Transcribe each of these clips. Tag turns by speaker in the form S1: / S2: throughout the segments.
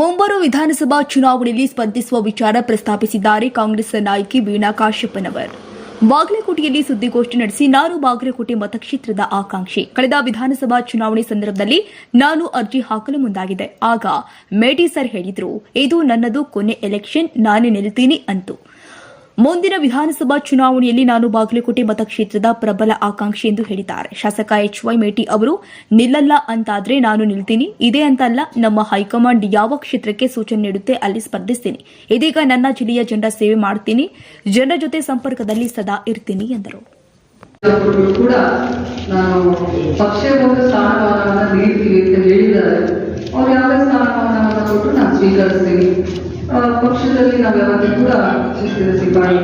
S1: ಮುಂಬರುವ ವಿಧಾನಸಭಾ ಚುನಾವಣೆಯಲ್ಲಿ ಸ್ಪರ್ಧಿಸುವ ವಿಚಾರ ಪ್ರಸ್ತಾಪಿಸಿದ್ದಾರೆ ಕಾಂಗ್ರೆಸ್ ನಾಯಕಿ ವೀಣಾ ಕಾಶ್ಯಪ್ಪನವರ್ ಬಾಗಲಕೋಟೆಯಲ್ಲಿ ಸುದ್ದಿಗೋಷ್ಠಿ ನಡೆಸಿ ನಾನು ಬಾಗಲಕೋಟೆ ಮತಕ್ಷೇತ್ರದ ಆಕಾಂಕ್ಷಿ. ಕಳೆದ ವಿಧಾನಸಭಾ ಚುನಾವಣೆ ಸಂದರ್ಭದಲ್ಲಿ ನಾನು ಅರ್ಜಿ ಹಾಕಲು ಮುಂದಾಗಿದೆ. ಆಗ ಮೇಟಿ ಸರ್ ಹೇಳಿದ್ರು, ಇದು ನನ್ನದು ಕೊನೆ ಎಲೆಕ್ಷನ್ ನಾನೇ ನಿಲ್ತೀನಿ ಅಂತು. ಮುಂದಿನ ವಿಧಾನಸಭಾ ಚುನಾವಣೆಯಲ್ಲಿ ನಾನು ಬಾಗಲಕೋಟೆ ಮತಕ್ಷೇತ್ರದ ಪ್ರಬಲ ಆಕಾಂಕ್ಷಿ ಎಂದು ಹೇಳಿದ್ದಾರೆ. ಶಾಸಕ ಎಚ್ ವೈ ಮೇಟಿ ಅವರು, ನಿಲ್ಲಲ್ಲ ಅಂತಾದ್ರೆ ನಾನು ನಿಲ್ತೀನಿ, ಇದೇ ಅಂತಲ್ಲ ನಮ್ಮ ಹೈಕಮಾಂಡ್ ಯಾವ ಕ್ಷೇತ್ರಕ್ಕೆ ಸೂಚನೆ ನೀಡುತ್ತೆ ಅಲ್ಲಿ ಸ್ಪರ್ಧಿಸ್ತೀನಿ. ಇದೀಗ ನನ್ನ ಜಿಲ್ಲೆಯ ಜನರ ಸೇವೆ ಮಾಡ್ತೀನಿ, ಜನರ ಜೊತೆ ಸಂಪರ್ಕದಲ್ಲಿ ಸದಾ ಇರ್ತೀನಿ ಎಂದರು
S2: ಕೊಟ್ಟರು ಕೂಡ ನಾನು ಪಕ್ಷಕ್ಕೆ ಒಂದು ಸ್ಥಾನಮಾನವನ್ನು ನೀಡ್ತೀವಿ ಅಂತ ಹೇಳಿದ್ದಾರೆ ಅವ್ರು ಯಾವುದೇ ಸ್ಥಾನಮಾನವನ್ನು ಕೊಟ್ಟರು ನಾನು ಸ್ವೀಕರಿಸ್ತೀನಿ ಆ, ಪಕ್ಷದಲ್ಲಿ ಕೂಡ ಶಿಸ್ತಿನ ಸಿಬ್ಬಂದಿ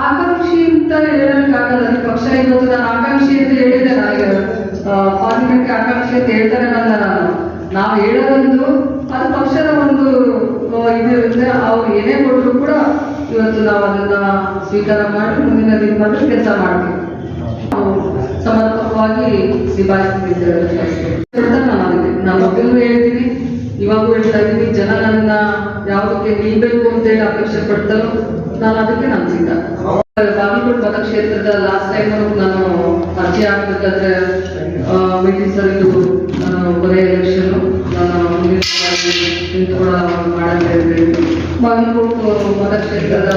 S2: ಆಕಾಂಕ್ಷಿ ಅಂತ ಹೇಳಕ್ಕಾಗಲ್ಲ ಈ ಪಕ್ಷ ಇರೋದು ನಾನು ಆಕಾಂಕ್ಷಿ ಅಂತ ಹೇಳಿದೆ ನನಗೆ ಪಾರ್ಲಿಮೆಂಟ್ ಆಕಾಂಕ್ಷಿ ಅಂತ ಹೇಳ್ತಾರೆ ನನ್ನ ನಾನು ನಾವು ಹೇಳೋದೊಂದು ಅದು ಪಕ್ಷದ ಒಂದು ಇದು ಇರುತ್ತೆ ಅವ್ರು ಏನೇ ಕೊಟ್ಟರು ಕೂಡ ಇವತ್ತು ನಾವು ಅದನ್ನ ಸ್ವೀಕಾರ ಮಾಡಿ ಮುಂದಿನ ದಿನಗಳಲ್ಲಿ ಕೆಲಸ ಮಾಡ್ತೀವಿ ಸಮರ್ಪಕವಾಗಿ ನಿಭಾಯಿಸ್ತಿದ್ದೇವೆ ನಾನು ಮೊದಲು ಹೇಳ್ತೀನಿ ಇವಾಗೂ ಹೇಳ್ತಾ ಇದ್ದೀನಿ, ಜನ ನನ್ನ ಯಾವುದಕ್ಕೆ ನಿಲ್ಬೇಕು ಅಂತ ಹೇಳಿ ಅಪೇಕ್ಷೆ ಪಡ್ತಾರೋ ನಾನು ಅದಕ್ಕೆ ನಾನು ಸಿದ್ಧ. ಬಾಗಲಕೋಟೆ ಮತಕ್ಷೇತ್ರದ ಲಾಸ್ಟ್ ಟೈಮ್ ನಾನು ಅರ್ಜಿ ಹಾಕ್ಬೇಕಾದ್ರೆ ಮೀಟಿಂಗ್ ಸರ್ ಇದು ಕೊನೆ ಎಲೆಕ್ಷನ್ ನಾನು. ಬಾಗಲಕೋಟೆ ಮತಕ್ಷೇತ್ರದ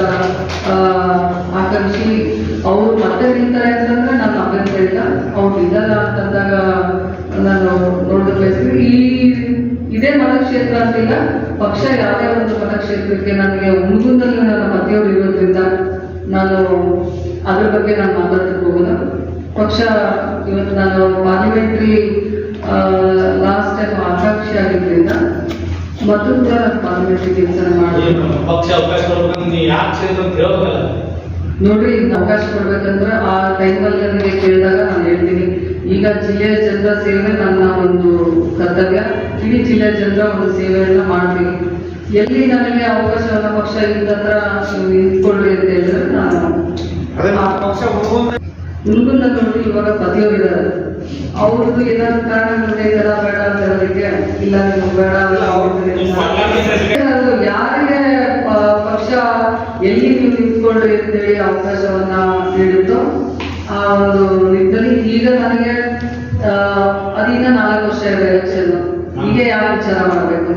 S2: ಆಕಾಂಕ್ಷಿ ಅವರು ಮತ್ತೆ ನಿಂತಾರೆ ಅಂತಂದ್ರೆ ನಾನು ಅಭ್ಯಂತರ ಇಲ್ಲ. ಅವ್ರು ನಿಲ್ಲಲ್ಲ ಅಂತಂದಾಗ ನಾನು ನೋಡಬೇಕು ಈ ಇದೇ ಮತಕ್ಷೇತ್ರ ಅಂತಿಲ್ಲ. ಪಕ್ಷ ಯಾವುದೇ ಒಂದು ಮತಕ್ಷೇತ್ರಕ್ಕೆ ನನಗೆ ಮುಗುಂದಲ್ಲಿ ನನ್ನ ಪತಿಯವರು ಇರೋದ್ರಿಂದ ನಾನು ಅದ್ರ ಬಗ್ಗೆ ನಾನು ಮಾತಾಡ್ತಕ್ಕೆ ಹೋಗೋಣ ಪಕ್ಷ ಇವತ್ತು ನಾನು ಪಾರ್ಲಿಮೆಂಟ್ರಿ ಲಾಸ್ಟ್ ಟೈಮ್ ಅಧ್ಯಕ್ಷ ಆಗಿದ್ದರಿಂದ ಮತ್ತು ಕೂಡ ಪಾರ್ಲಿಮೆಂಟ್ರಿ ಕೆಲಸ ಮಾಡಿ
S3: ಪಕ್ಷ ಅವಕಾಶ ಕೊಡ್ಬೇಕಂದ್ರೆ ನೀವು ಯಾವ ಕ್ಷೇತ್ರ ಅಂತ ಹೇಳೋದಲ್ಲ
S2: ನೋಡ್ರಿ ಅವಕಾಶ ಕೊಡ್ಬೇಕಂದ್ರೆ ಆ ಟೈಮಲ್ಲಿ ನನಗೆ ಕೇಳಿದಾಗ ನಾನು ಹೇಳ್ತೀನಿ. ಈಗ ಜಿಲ್ಲೆಯ ಜನರ ಸೇವೆ ನನ್ನ ಒಂದು ಕರ್ತವ್ಯ. ಇಡೀ ಜಿಲ್ಲೆಯ ಜನರ ಒಂದು ಸೇವೆಯನ್ನ ಮಾಡ್ತೀವಿ. ಎಲ್ಲಿ ನನಗೆ ಅವಕಾಶವನ್ನ ಪಕ್ಷ ಇಲ್ಲದ್ರ ನಿಂತ್ಕೊಳ್ಳಿ ಅಂತ ಹೇಳಿದ್ರೆ ನಾನು ಆ
S3: ಪಕ್ಷ ಹುಡುಗ
S2: ಹುಡುಗನ ನೋಡಿ ಇವಾಗ ಪತಿಯವರಿದ್ದಾರೆ. ಅವ್ರದ್ದು ಏನಾದ್ರು ಕಾರಣಗಳಿಂದ ಇದೆಲ್ಲ ಬೇಡ ಅಂತ ಹೇಳೋದಕ್ಕೆ ಇಲ್ಲ ನೀವು ಬೇಡ ಅಲ್ಲ ಅವ್ರದ್ದು ಯಾರಿಗೆ ಪಕ್ಷ ಎಲ್ಲಿ ನೀವು ನಿಂತ್ಕೊಂಡು ಅಂತೇಳಿ ಅವಕಾಶವನ್ನ ನೀಡುತ್ತೋ ಆ ಒಂದು ನಿಟ್ಟಿನಲ್ಲಿ ಈಗ ನನಗೆ ಆ, ಅದೀಗ ನಾಲ್ಕು ವರ್ಷ ಇದೆ ಎಲೆಕ್ಷನ್ ಈಗ ಯಾವ ವಿಚಾರ ಮಾಡಬೇಕು